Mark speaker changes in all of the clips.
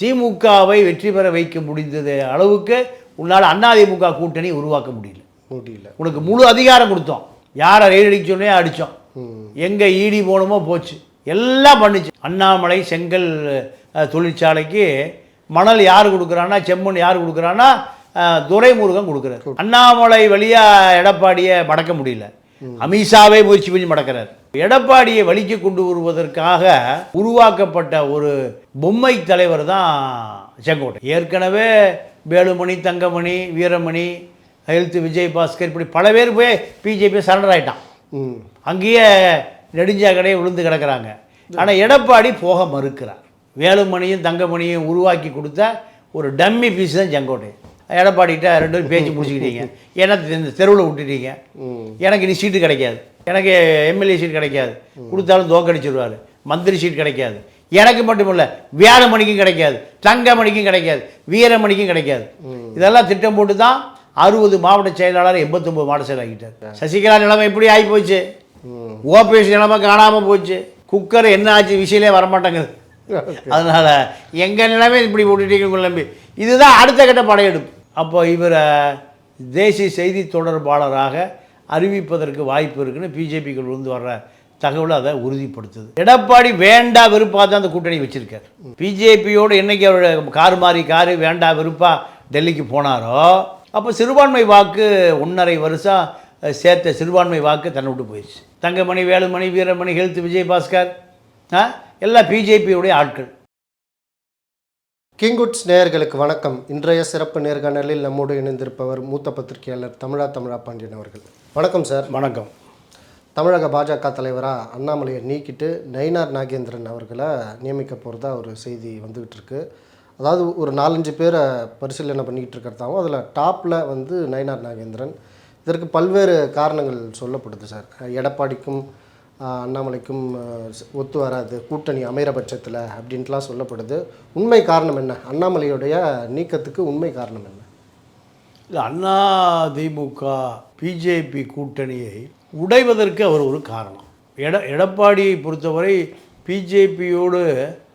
Speaker 1: திமுகவை வெற்றி பெற வைக்க முடிந்தது அளவுக்கு உன்னால் அதிமுக கூட்டணி உருவாக்க முடியல.
Speaker 2: முடியல.
Speaker 1: உனக்கு முழு அதிகாரம் கொடுத்தோம். யாரை ரெய்டு அடிக்க சொன்னே அடித்தோம். எங்கே ஈடி போகணுமோ போச்சு. எல்லாம் பண்ணுச்சு. அண்ணாமலை செங்கல் தொழிற்சாலைக்கு மணல் யார் கொடுக்குறான்னா செம்மண் யார் கொடுக்குறான்னா துரைமுருகன் கொடுக்குறாரு. அண்ணாமலை வழியாக எடப்பாடியை மடக்க முடியல. அமித்ஷாவே முயற்சி பண்ணி மடக்கிறார். எடப்பாடியை வழிக்கு கொண்டு வருவதற்காக உருவாக்கப்பட்ட ஒரு பொம்மை தலைவர் தான் செங்கோட்டை. ஏற்கனவே வேலுமணி தங்கமணி வீரமணி ஹெல்த் விஜய் பாஸ்கர் இப்படி பல பேர் போய் பிஜேபி சரண்டர் ஆயிட்டான்.
Speaker 2: ம்.
Speaker 1: அங்கேயே நெடுஞ்சாக்கடையே விழுந்து கிடக்குறாங்க. ஆனால் எடப்பாடி போக மறுக்கிறார். வேலுமணியும் தங்கமணியும் உருவாக்கி கொடுத்த ஒரு டம்மி பீஸ் தான் செங்கோட்டை. எடப்பாடிகிட்ட ரெண்டு பேரும் பேச்சு முடிச்சுக்கிட்டீங்க. ஏன்னா இந்த தெருவில் விட்டுட்டீங்க. எனக்கு இனி சீட்டு கிடைக்காது. எனக்கு எம்எல்ஏ சீட் கிடைக்காது. கொடுத்தாலும் தோக்கடிச்சிருவார். மந்திரி சீட் கிடைக்காது. எனக்கு மட்டும் இல்லை வேலுமணிக்கும் கிடைக்காது. தங்கமணிக்கும் கிடைக்காது. வீரமணிக்கும் கிடைக்காது. இதெல்லாம் திட்டம் போட்டு தான் அறுபது மாவட்ட செயலாளர் எண்பத்தொம்பது மாவட்ட செயலர் ஆகிட்டார். சசிகலா நிலைமை எப்படி ஆகி போச்சு. ஓபிஎஸ் நிலைமை காணாமல் போச்சு. குக்கர் என்ன ஆச்சு விஷயிலே வரமாட்டேங்குது. அதனால் எங்கள் நிலைமை இப்படி விட்டுட்டீங்க நம்பி இதுதான் அடுத்த கட்ட படையெடுப்பு. அப்போ இவரை தேசிய செய்தி தொடர்பாளராக அறிவிப்பதற்கு வாய்ப்பு இருக்குன்னு பிஜேபிக்குள் இருந்து வர்ற தகவல் அதை உறுதிப்படுத்துது. எடப்பாடி வேண்டா வெறுப்பாக தான் அந்த கூட்டணி வச்சிருக்கார். பிஜேபியோடு இன்றைக்கி அவர் கார் மாறி காரு வேண்டா விருப்பாக டெல்லிக்கு போனாரோ அப்போ சிறுபான்மை வாக்கு ஒன்றரை வருஷம் சேர்த்த சிறுபான்மை வாக்கு தன்னை விட்டு போயிடுச்சு. தங்கமணி வேலுமணி வீரமணி ஹெல்த் விஜய் பாஸ்கர் ஆ? எல்லாம் பிஜேபியுடைய ஆட்கள்.
Speaker 2: கிங்குட்ஸ் நேயர்களுக்கு வணக்கம். இன்றைய சிறப்பு நேர்காணலில் நம்மோடு இணைந்திருப்பவர் மூத்த பத்திரிகையாளர் தமிழா தமிழா பாண்டியன் அவர்கள். வணக்கம் சார்.
Speaker 1: வணக்கம்.
Speaker 2: தமிழக பாஜக தலைவராக அண்ணாமலையை நீக்கிட்டு நயினார் நாகேந்திரன் அவர்களை நியமிக்க போகிறதா ஒரு செய்தி வந்துகிட்டு இருக்கு. அதாவது ஒரு நாலஞ்சு பேரை பரிசீலனை பண்ணிக்கிட்டு இருக்கிறதாவும் அதில் டாப்பில் வந்து நயினார் நாகேந்திரன். இதற்கு பல்வேறு காரணங்கள் சொல்லப்படுது சார். எடப்பாடிக்கும் அண்ணாமலைக்கும் ஒத்து வராது. கூட்டணி அமைகிற பட்சத்தில் அப்படின்ட்டுலாம் சொல்லப்படுது. உண்மை காரணம் என்ன? அண்ணாமலையுடைய நீக்கத்துக்கு உண்மை காரணம் என்ன?
Speaker 1: இது அண்ணா திமுக பிஜேபி கூட்டணியை உடைவதற்கு அவர் ஒரு காரணம். எட எடப்பாடியை பொறுத்தவரை பிஜேபியோடு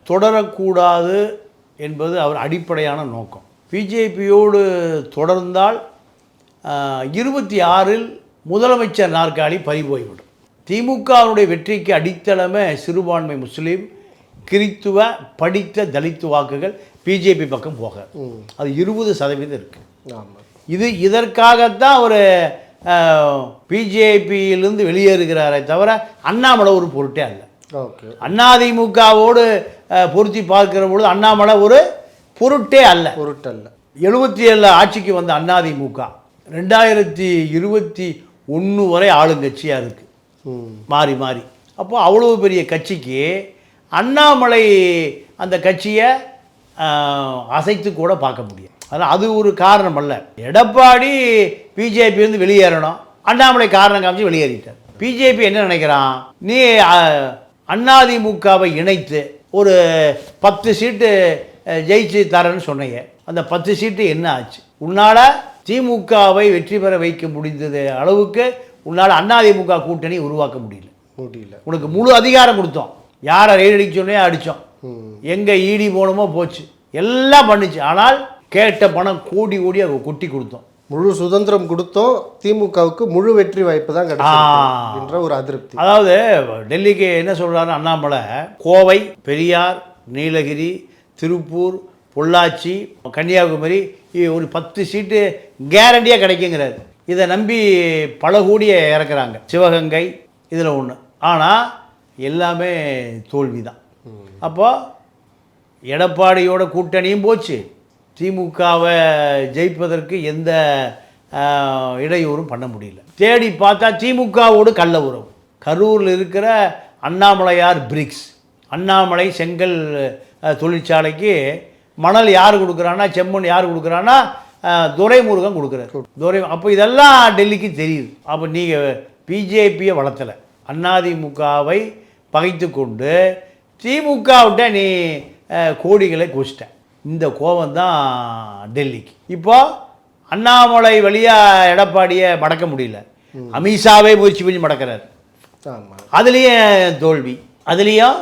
Speaker 1: தொடரக்கூடாது என்பது அவர் அடிப்படையான நோக்கம். பிஜேபியோடு தொடர்ந்தால் இருபத்தி ஆறில் முதலமைச்சர் நாற்காலி பறிபோய்விடும். திமுகவுடைய வெற்றிக்கு அடித்தளமே சிறுபான்மை முஸ்லீம் கிறித்துவ படித்த தலித்து வாக்குகள் பிஜேபி பக்கம் போக. அது இருபது சதவீதம் இருக்குது இது இதற்காகத்தான் ஒரு பிஜேபியிலிருந்து வெளியேறுகிறாரே தவிர அண்ணாமலை ஒரு பொருட்டே அல்ல.
Speaker 2: ஓகே.
Speaker 1: அதிமுகவோடு பொருத்தி பார்க்கிற பொழுது அண்ணாமலை ஒரு பொருட்டே அல்ல.
Speaker 2: பொருட்டல்ல.
Speaker 1: எழுபத்தி ஏழில் ஆட்சிக்கு வந்த அதிமுக ரெண்டாயிரத்தி இருபத்தி ஒன்று வரை ஆளுங்கட்சியாக இருக்குது மாறி மாறி. அப்போ அவ்வளோ பெரிய கட்சிக்கு அண்ணாமலை அந்த கட்சியை அசைத்து கூட பார்க்க முடியும் அதனால் அது ஒரு காரணம் அல்ல. எடப்பாடி பிஜேபியிலேருந்து வெளியேறணும். அண்ணாமலை காரணம் காமிச்சு வெளியேறிட்டார். பிஜேபி என்ன நினைக்கிறான்? நீ ஆஹ், அதிமுகவை இணைத்து ஒரு பத்து சீட்டு ஜெயிச்சு தரேன்னு சொன்னீங்க. அந்த பத்து சீட்டு என்ன ஆச்சு? உன்னால் திமுகவை வெற்றி பெற வைக்க முடிந்தது அளவுக்கு உன்னால் அதிமுக கூட்டணி உருவாக்க முடியல.
Speaker 2: முடியல.
Speaker 1: உனக்கு முழு அதிகாரம் கொடுத்தோம். யாரை ரெய்டு அடிக்க சொன்னே அடித்தோம் எங்கே ஈடி போகணுமோ போச்சு. எல்லாம் பண்ணுச்சு. ஆனால் கேட்ட பணம் கோடி கோடி அவங்க கொட்டி கொடுத்தோம்.
Speaker 2: முழு சுதந்திரம் கொடுத்தோம். திமுகவுக்கு முழு வெற்றி வாய்ப்பு தான் என்ற ஒரு அதிருப்தி.
Speaker 1: அதாவது டெல்லிக்கு என்ன சொல்கிறாரு அண்ணாமலை? கோவை பெரியார் நீலகிரி திருப்பூர் பொள்ளாச்சி கன்னியாகுமரி ஒரு பத்து சீட்டு கேரண்டியாக கிடைக்குங்கிறாரு. இதை நம்பி பல கோடியை இறக்குறாங்க. சிவகங்கை இதில் ஒன்று ஆனால் எல்லாமே தோல்வி தான் அப்போது எடப்பாடியோட கூட்டணியும் போச்சு. திமுகவை ஜெயிப்பதற்கு எந்த இடையூறும் பண்ண முடியல. தேடி பார்த்தா திமுகவோடு கள்ள உறவு. கரூரில் இருக்கிற அண்ணாமலையார் பிரிக்ஸ். அண்ணாமலை செங்கல் தொழிற்சாலைக்கு மணல் யார் கொடுக்குறான்னா செம்மண் யார் கொடுக்குறான்னா துரைமுருகன் கொடுக்குறாரு. துரை அப்போ இதெல்லாம் டெல்லிக்கு தெரியுது. அப்போ நீங்கள் பிஜேபியை வளர்த்தலை. அதிமுகவை பகைத்து கொண்டு திமுகவிட்ட நீ கோடிகளை குச்சிட்ட இந்த கோபம் தான் டெல்லிக்கு. இப்போ அண்ணாமலை வழியாக எடப்பாடியை மடக்க முடியல. அமித்ஷாவே முயற்சி பண்ணி மடக்கிறார். அதுலேயும் தோல்வி. அதுலேயும்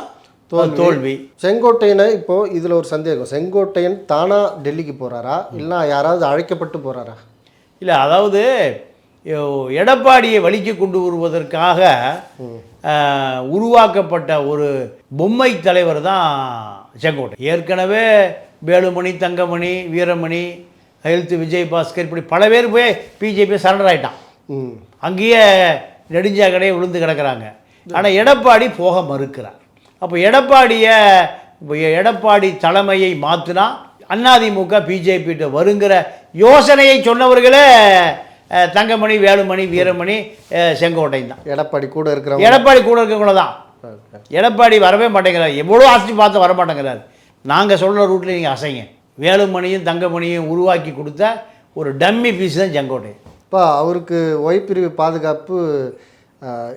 Speaker 2: தோல்வி. செங்கோட்டையனை இப்போ இதுல ஒரு சந்தேகம். செங்கோட்டையன் தானா டெல்லிக்கு போறாரா? இல்ல யாராவது அழைக்கப்பட்டு போறாரா?
Speaker 1: இல்லை அதாவது எடப்பாடியை வழிக்கு கொண்டு வருவதற்காக உருவாக்கப்பட்ட ஒரு பொம்மை தலைவர் தான் செங்கோட்டை ஏற்கனவே வேலுமணி தங்கமணி வீரமணி ஹெல்த் விஜய் பாஸ்கர் இப்படி பல பேர் போய் பிஜேபி சரண்டர் ஆயிட்டான்.
Speaker 2: ம்.
Speaker 1: அங்கேயே நெடுஞ்சாக்கடையே விழுந்து கிடக்குறாங்க. ஆனால் எடப்பாடி போக மறுக்கிறார். அப்போ எடப்பாடியை எடப்பாடி தலைமையை மாற்றினா அதிமுக பிஜேபிகிட்ட வருங்கிற யோசனையை சொன்னவர்களே தங்கமணி வேலுமணி வீரமணி அஹ், செங்கோட்டை தான்.
Speaker 2: எடப்பாடி கூட இருக்கிறவங்க.
Speaker 1: எடப்பாடி கூட இருக்கவங்கள தான். எடப்பாடி வரவே மாட்டேங்கிறார். எவ்வளோ ஆசை பார்த்து வர மாட்டேங்கிறார். நாங்கள் சொல்கிற ரூட்டில் நீங்கள் அசைங்க. வேலுமணியும் தங்கமணியும் உருவாக்கி கொடுத்த ஒரு டம்மி பீஸ் தான் செங்கோட்டை
Speaker 2: இப்போ அவருக்கு ஒய் பிரிவு பாதுகாப்பு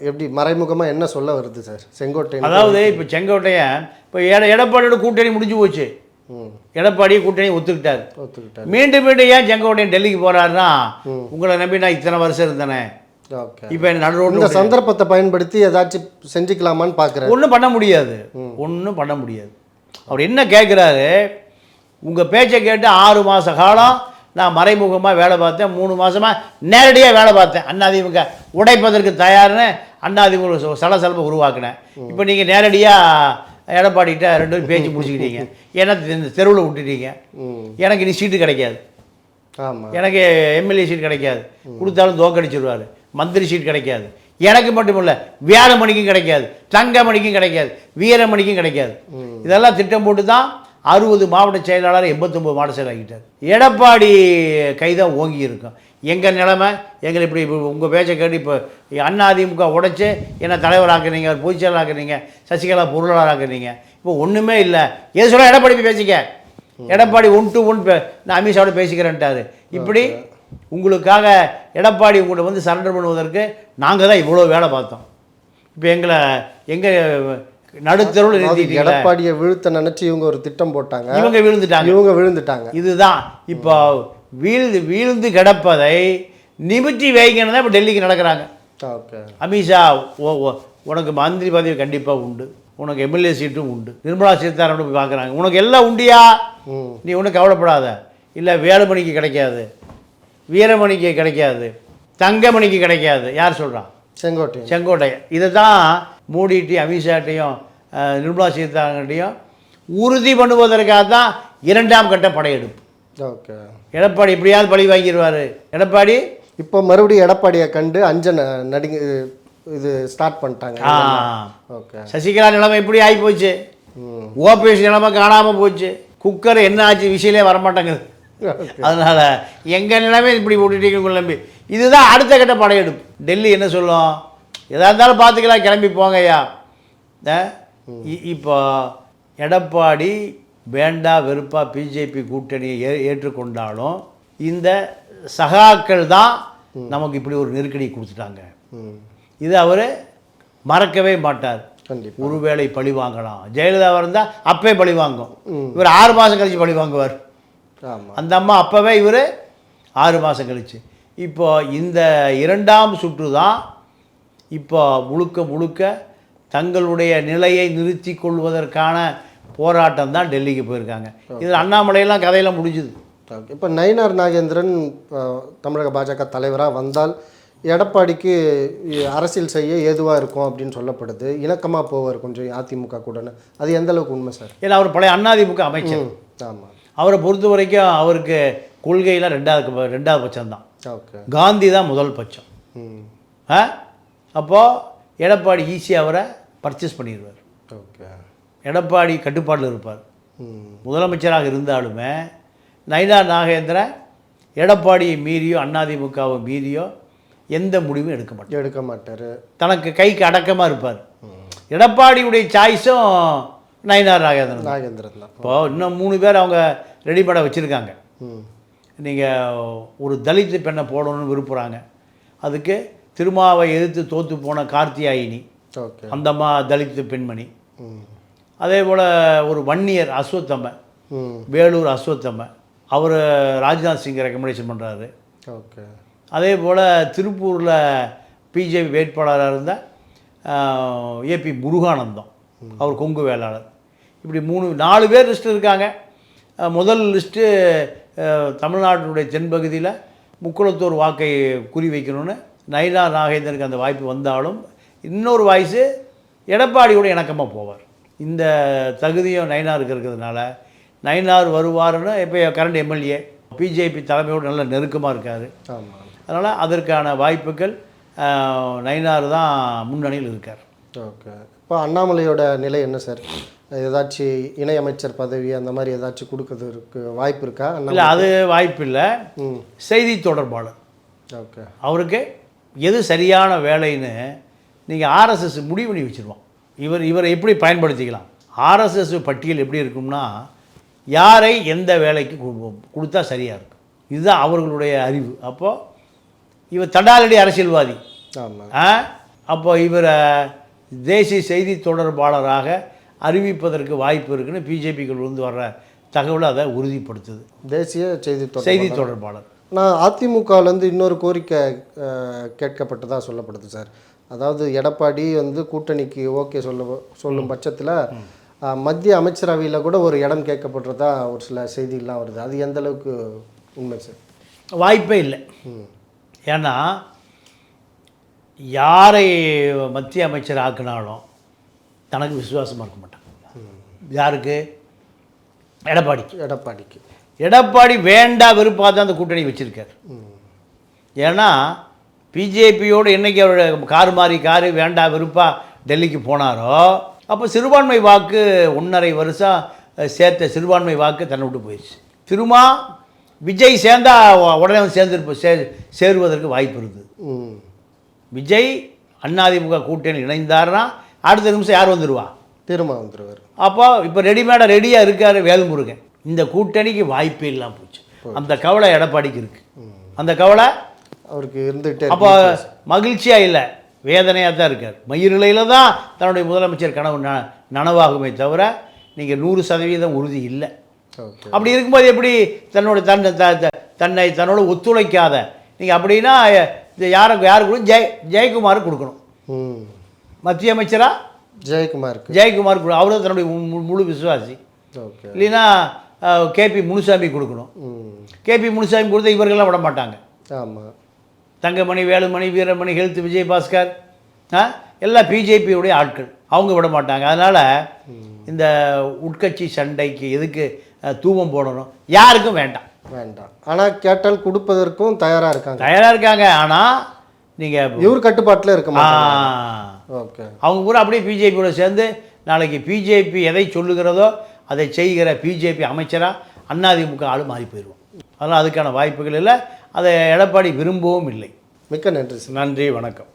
Speaker 2: எப்படி மறைமுகமா என்ன சொல்ல வருது சார் செங்கோட்டையன்
Speaker 1: அதாவது இப்போ செங்கோட்டையன் இப்போ எட எடப்பாடியோட கூட்டணி முடிஞ்சு போச்சு. எடப்பாடி கூட்டணி ஒத்துக்கிட்டார்.
Speaker 2: ஒத்துக்கிட்டார்.
Speaker 1: மீண்டும் மீண்டும் ஏன் செங்கோட்டையன் டெல்லிக்கு போறாருன்னா உங்களை நம்பி நான் இத்தனை வருஷம் இருந்தேனே. இப்போ என்ன நடு
Speaker 2: இந்த சந்தர்ப்பத்தை பயன்படுத்தி ஏதாச்சும் செஞ்சுக்கலாமான்னு பார்க்குறேன்
Speaker 1: ஒன்றும் பண்ண முடியாது. ஒன்றும் பண்ண முடியாது. அவர் என்ன கேட்குறாரு உங்கள் பேச்சை கேட்டு ஆறு மாத காலம் நான் மறைமுகமாக வேலை பார்த்தேன். மூணு மாதமாக நேரடியாக வேலை பார்த்தேன். அண்ணாதிமுக உடைப்பதற்கு தயார்னு அண்ணாதிமுக சலசலப்பை உருவாக்கினேன். இப்போ நீங்கள் நேரடியாக எடப்பாடிக்கிட்ட ரெண்டு பேரும் பேச்சு முடிச்சுக்கிட்டீங்க. ஏன்னா இந்த தெருவில் விட்டுட்டீங்க. எனக்கு இனி சீட்டு கிடைக்காது. எனக்கு எம்எல்ஏ சீட் கிடைக்காது. கொடுத்தாலும் தோக்கடிச்சிருவாரு. மந்திரி சீட் கிடைக்காது. எனக்கு மட்டும் இல்லை வேலுமணிக்கும் கிடைக்காது. தங்கமணிக்கும் கிடைக்காது. வீரமணிக்கும் கிடைக்காது. இதெல்லாம் திட்டம் போட்டு தான் அறுபது மாவட்ட செயலாளர் எண்பத்தொம்பது மாவட்ட செயலர் ஆகிட்டார். எடப்பாடி கைதான் ஓங்கி இருக்கும். எங்கள் நிலமை? எங்களை இப்படி உங்கள் பேச்சை கேட்டு இப்போ அண்ணா அதிமுக உடைச்சி என்ன தலைவராக்குறீங்க பொதுச் செயலாக்குறீங்க சசிகலா பொருளாளராக்குறீங்க இப்போ ஒன்றுமே இல்லை. எது சொல்ல எடப்பாடி போய் பேசிக்க. எடப்பாடி ஒன் டு ஒன் நான் அமித்ஷாவோட பேசிக்கிறேன்ட்டாரு. இப்படி உங்களுக்காக எடப்பாடி உங்கள்கிட்ட வந்து சரண்டர் பண்ணுவதற்கு நாங்கள் தான் இவ்வளோ வேலை பார்த்தோம். இப்போ எங்களை எங்கள் நிறுத்திட்டீங்களே
Speaker 2: எடப்பாடியை வீழ்த்த நினைச்சு இவங்க ஒரு திட்டம் போட்டாங்க.
Speaker 1: இவங்க விழுந்துட்டாங்க.
Speaker 2: இவங்க விழுந்துட்டாங்க.
Speaker 1: இதுதான். இப்போ வீழ்ந்து வீழ்ந்து கிடப்பதை நிமித்தி வைக்கணும் தான் இப்போ டெல்லிக்கு நடக்கிறாங்க.
Speaker 2: ஓகே.
Speaker 1: அமித்ஷா ஓ உனக்கு மந்திரி பதவி கண்டிப்பாக உண்டு. உனக்கு எம்எல்ஏ சீட்டும் உண்டு. நிர்மலா சீதாராமன் போய் பார்க்குறாங்க. உனக்கு எல்லாம் உண்டியா? நீ ஒன்றும் கவலைப்படாத. இல்லை வேலுமணிக்கு கிடைக்காது. வீரமணிக்கு கிடைக்காது. தங்கமணிக்கு கிடைக்காது. யார் சொல்கிறான்
Speaker 2: செங்கோட்டையன்.
Speaker 1: செங்கோட்டை இதை தான் மோடிட்டி அமித்ஷாட்டையும் நிர்மலா சீதாராமன்ட்டையும் உறுதி பண்ணுவதற்காக தான் இரண்டாம் கட்ட படையெடுப்பு.
Speaker 2: ஓகே.
Speaker 1: எடப்பாடி எப்படியாவது பழி வாங்கிடுவார் எடப்பாடி?
Speaker 2: இப்போ மறுபடியும் எடப்பாடியை கண்டு அஞ்சன நடிங்க இது ஸ்டார்ட் பண்ணிட்டாங்க. ஓகே.
Speaker 1: சசிகலா நிலைமை இப்படி ஆகி போச்சு. ஓபிஎஸ் நிலைமை காணாமல் போச்சு. குக்கர் என்ன ஆச்சு விஷயமே வரமாட்டேங்குது. அதனால எங்க நிலைமை இப்படி விட்டுட்டீங்க நம்பி. இதுதான் அடுத்த கட்ட படையெடுப்பு. டெல்லி என்ன சொல்லும்? எதா இருந்தாலும் பார்த்துக்கலாம் கிளம்பி போங்க ஐயா. இப்போ எடப்பாடி வேண்டா வெறுப்பா பிஜேபி கூட்டணியை ஏ ஏற்றுக்கொண்டாலும் இந்த சகாக்கள் தான் நமக்கு இப்படி ஒரு நெருக்கடி கொடுத்துட்டாங்க. இது அவர் மறக்கவே மாட்டார். ஒருவேளை பழி வாங்கலாம். ஜெயலலிதா இருந்தால் அப்பே பழி வாங்கும். இவர் ஆறு மாதம் கழிச்சு பழி வாங்குவார். அந்த அம்மா அப்போவே இவர் ஆறு மாதம் கழிச்சு. இப்போ இந்த இரண்டாம் சுற்று தான் இப்போ முழுக்க முழுக்க தங்களுடைய நிலையை நிறுத்தி கொள்வதற்கான போராட்டம் தான் டெல்லிக்கு போயிருக்காங்க. இதில் அண்ணாமலையெல்லாம் கதையெல்லாம் முடிஞ்சுது.
Speaker 2: இப்போ நயினார் நாகேந்திரன் தமிழக பாஜக தலைவராக வந்தால் எடப்பாடிக்கு அரசியல் செய்ய ஏதுவாக இருக்கும் அப்படின்னு சொல்லப்படுது. இணக்கமாக போவார் கொஞ்சம் அதிமுக கூடன்னு. அது எந்த அளவுக்கு உண்மை சார்?
Speaker 1: ஏன்னா அவர் பழைய அண்ணாதிமுக அமைச்சர்.
Speaker 2: ஆமாம்
Speaker 1: அவரை பொறுத்த வரைக்கும் அவருக்கு கொள்கையில் ரெண்டாவது ரெண்டாவது பட்சம்தான்.
Speaker 2: ஓகே.
Speaker 1: காந்தி தான் முதல் பட்சம். ஆ? அப்போது எடப்பாடி ஈஸியாக அவரை பர்ச்சேஸ் பண்ணிடுவார்.
Speaker 2: ஓகே.
Speaker 1: எடப்பாடி கட்டுப்பாட்டில் இருப்பார். முதலமைச்சராக இருந்தாலுமே நைனா நாகேந்திரன் எடப்பாடியை மீறியோ அதிமுகவை மீறியோ எந்த முடிவும் எடுக்க மாட்டார்.
Speaker 2: எடுக்க மாட்டார்.
Speaker 1: தனக்கு கைக்கு அடக்கமாக இருப்பார். எடப்பாடியுடைய சாய்ஸும் நயினார் நாகேந்திரன்.
Speaker 2: நாகேந்திரன்
Speaker 1: இப்போ இன்னும் மூணு பேர் அவங்க ரெடி பண்ண வச்சுருக்காங்க. நீங்கள் ஒரு தலித் பெண்ணை போடணும்னு விரும்புகிறாங்க அதுக்கு திருமாவை எதிர்த்து தோற்று போன கார்த்தியாயினி
Speaker 2: ஓகே.
Speaker 1: அந்த அம்மா தலித் பெண்மணி அதே போல் ஒரு வன்னியர் அஸ்வத்தம்ம வேலூர் அஸ்வத்தம்ம அவர் ராஜ்நாத் சிங் ரெக்கமெண்டேஷன் பண்ணுறாரு
Speaker 2: ஓகே.
Speaker 1: அதே போல் திருப்பூரில் பிஜேபி வேட்பாளராக இருந்த ஏபி முருகானந்தம் அவர் கொங்கு வேளாளர். இப்படி மூணு நாலு பேர் லிஸ்ட் இருக்காங்க. முதல் லிஸ்ட்டு தமிழ்நாட்டினுடைய தென்பகுதியில் முக்குளத்தூர் வாக்கை குறி வைக்கணும்னு நயினா நாகேந்திரனுக்கு அந்த வாய்ப்பு வந்தாலும் இன்னொரு வாய்ஸு எடப்பாடியோட இணக்கமாக போவார். இந்த தகுதியும் நயினாருக்கு இருக்கிறதுனால நயினார் வருவாருன்னு இப்போ கரண்ட் எம்எல்ஏ பிஜேபி தலைமையோடு நல்ல நெருக்கமாக இருக்கார்.
Speaker 2: ஆமாம்
Speaker 1: அதனால் அதற்கான வாய்ப்புகள் அஹ், நயினார் தான் முன்னணியில் இருக்கார்.
Speaker 2: ஓகே. இப்போ அண்ணாமலையோட நிலை என்ன சார்? ஏதாச்சும் இணையமைச்சர் பதவி அந்த மாதிரி ஏதாச்சும் கொடுக்கறதுக்கு வாய்ப்பு இருக்கா?
Speaker 1: இல்லை அது வாய்ப்பு இல்லை செய்தி தொடர்பாளர்.
Speaker 2: ஓகே.
Speaker 1: அவருக்கு எது சரியான வேலைன்னு நீங்கள் ஆர்எஸ்எஸ் முடிவு பண்ணி வச்சுருவோம். இவர் இவரை எப்படி பயன்படுத்திக்கலாம்? ஆர்எஸ்எஸ் பட்டியல் எப்படி இருக்கும்னா யாரை எந்த வேலைக்கு கொடுத்தா சரியாக இருக்கும். இதுதான் அவர்களுடைய அறிவு. அப்போது இவர் தடாலடி அரசியல்வாதி. ஆ? அப்போ இவரை தேசிய செய்தி தொடர்பாளராக அறிவிப்பதற்கு வாய்ப்பு இருக்குன்னு பிஜேபிக்குள் வந்து வர்ற தகவல் அதை உறுதிப்படுத்துது.
Speaker 2: தேசிய செய்தி
Speaker 1: செய்தி தொடர்பாளர்.
Speaker 2: நான் அதிமுகலேருந்து இன்னொரு கோரிக்கை அஹ், கேட்கப்பட்டதா சொல்லப்படுது சார். அதாவது எடப்பாடி வந்து கூட்டணிக்கு ஓகே சொல்ல சொல்லும் பட்சத்தில் மத்திய அமைச்சரவையில் கூட ஒரு இடம் கேட்கப்படுறதா ஒரு சில செய்திகள்லாம் வருது. அது எந்த அளவுக்கு உண்மை சார்?
Speaker 1: வாய்ப்பே இல்லை. ஏன்னா யாரை மத்திய அமைச்சர் ஆக்கினாலும் தனக்கு விசுவாசமாக இருக்க மாட்டாங்க. யாருக்கு? எடப்பாடிக்கு.
Speaker 2: எடப்பாடிக்கு.
Speaker 1: எடப்பாடி வேண்டா வெறுப்பாக தான் அந்த கூட்டணி வச்சுருக்கார். ஏன்னா பிஜேபியோடு என்னைக்கு அவர் காரு மாறி காரு வேண்டா வெறுப்பா டெல்லிக்கு போனாரோ அப்போ சிறுபான்மை வாக்கு ஒன்றரை வருஷம் சேர்த்த சிறுபான்மை வாக்கு தன்னை விட்டு போயிடுச்சு திரும்ப விஜய் சேர்ந்தா உடனே வந்து சேர்ந்துருப்ப சே சேருவதற்கு வாய்ப்பு இருக்குது.
Speaker 2: ம்.
Speaker 1: விஜய் அண்ணாதிமுக கூட்டணி இணைந்தாருன்னா அடுத்த நிமிஷம் யார் வந்துடுவா
Speaker 2: திரும்ப வந்துருவார்.
Speaker 1: அப்போ இப்போ ரெடிமேடாக ரெடியாக இருக்கார் வேல்முருகன். இந்த கூட்டணிக்கு வாய்ப்பே இல்லாமல் போச்சு. அந்த கவலை எடப்பாடிக்கு இருக்குது அந்த கவலை
Speaker 2: அவருக்கு இருந்துகிட்டே
Speaker 1: அப்போ மகிழ்ச்சியாக இல்லை? வேதனையாக தான் இருக்கார். மயிரிழையில் தான் தன்னுடைய முதலமைச்சர் கனவு ந நனவாகுமே தவிர நீங்கள் நூறு சதவீதம் உறுதி இல்லை. அப்படி இருக்கும்போது எப்படி தன்னோட தன்னை த- த- தன்னை தன்னோட ஒத்துழைக்காத? நீங்கள் அப்படின்னா இது யாருக்கு யாருக்கு கொடுக்கணும்? ஜெய் ஜெயக்குமாருக்கு கொடுக்கணும். மத்திய அமைச்சராக ஜெயக்குமார் கொடு அவரும் தன்னுடைய முழு விசுவாசி. இல்லைன்னா கேபி முனுசாமி கொடுக்கணும். கேபி முனுசாமி கொடுத்தா இவர்கள்லாம் விட மாட்டாங்க.
Speaker 2: ஆமாம்
Speaker 1: தங்கமணி வேலுமணி வீரமணி ஹெல்த் விஜய் பாஸ்கர் ஆ எல்லாம் பிஜேபியுடைய ஆட்கள். அவங்க விட மாட்டாங்க. அதனால் இந்த உட்கட்சி சண்டைக்கு எதுக்கு தூவம் போடணும்? யாருக்கும் வேண்டாம்.
Speaker 2: வேண்டாம். ஆனால் கேட்டால் கொடுப்பதற்கும் தயாராக இருக்காங்க.
Speaker 1: தயாராக இருக்காங்க. ஆனால் நீங்கள்
Speaker 2: இவர் கட்டுப்பாட்டில் இருக்க ஓகே.
Speaker 1: அவங்க பூரா அப்படியே பிஜேபியோட சேர்ந்து நாளைக்கு பிஜேபி எதை சொல்லுகிறதோ அதை செய்கிற பிஜேபி அமைச்சராக அதிமுக ஆளு மாறி போயிடுவோம். அதனால் அதுக்கான வாய்ப்புகள் இல்லை. அதை எடப்பாடி விரும்பவும் இல்லை.
Speaker 2: மிக்க நன்றி
Speaker 1: நன்றி வணக்கம்.